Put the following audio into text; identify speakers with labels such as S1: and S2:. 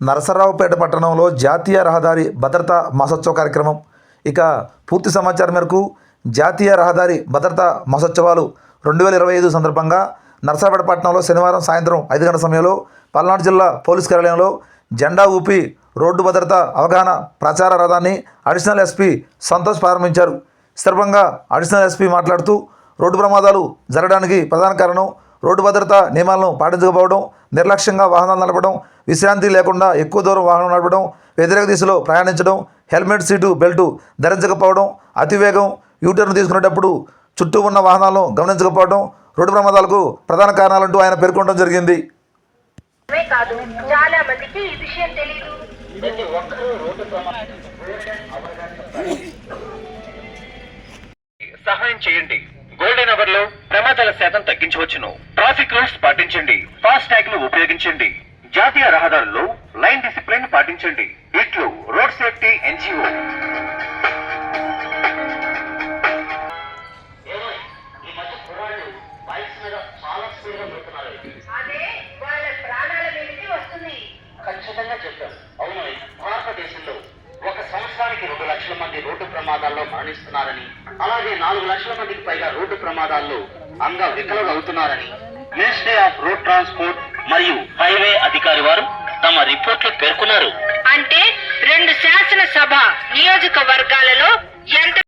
S1: నరసరావుపేట పట్టణంలో జాతీయ రహదారి భద్రతా మాసోత్సవ కార్యక్రమం. ఇక పూర్తి సమాచారం మేరకు జాతీయ రహదారి భద్రతా మహోత్సవాలు రెండు వేల ఇరవై ఐదు సందర్భంగా నరసరావుపేట పట్టణంలో శనివారం సాయంత్రం ఐదు గంటల సమయంలో పల్నాడు జిల్లా పోలీస్ కార్యాలయంలో జెండా ఊపి రోడ్డు భద్రత అవగాహన ప్రచార రథాన్ని అడిషనల్ ఎస్పీ సంతోష్ ప్రారంభించారు. సందర్భంగా అడిషనల్ ఎస్పీ మాట్లాడుతూ రోడ్డు ప్రమాదాలు జరగడానికి ప్రధాన కారణం రోడ్డు భద్రత నియమాలను పాటించకపోవడం నిర్లక్ష్యంగా వాహనాలు నడపడం విశ్రాంతి లేకుండా ఎక్కువ దూరం వాహనం నడపడం వ్యతిరేక దిశలో ప్రయాణించడం హెల్మెట్ సీటు బెల్టు ధరించకపోవడం అతివేగం యూటర్న్ తీసుకునేటప్పుడు చుట్టూ ఉన్న వాహనాలను గమనించకపోవడం రోడ్డు ప్రమాదాలకు ప్రధాన కారణాలంటూ ఆయన పేర్కొనడం జరిగింది.
S2: ఇవే కాదు చాలా మందికి ఈ విషయం తెలియదు
S3: సహాయం చేయండి. గోల్డెన్ అవర్లో ప్రమాదాల శాతం తగ్గించవచ్చును. ట్రాఫిక్ రూల్స్ పాటించండి. ఉపయోగించండి. జాతీయ రహదారుల్లో లైన్ డిసిప్లిన్ పాటించండి. ఇట్లు రోడ్ సేఫ్టీ ఎన్జిఓ.
S2: అదే వాళ్ళ ప్రాణాల మీదకి వస్తుంది.
S4: ఖచ్చితంగా చెప్పారు అవును భారతదేశంలో ఒక సంవత్సరానికి రెండు లక్షల మంది రోడ్డు ప్రమాదాల్లో మరణిస్తున్నారని అలాగే నాలుగు లక్షల మందికి పైగా రోడ్డు ప్రమాదాల్లో అంగ వికలులు అవుతున్నారని మినిస్ట్రీ ఆఫ్ రోడ్ ట్రాన్స్పోర్ట్ తమ రిపోర్ట్లో పేర్కొన్నారు.
S2: అంటే రెండు శాసనసభ నియోజకవర్గాలలో ఎంత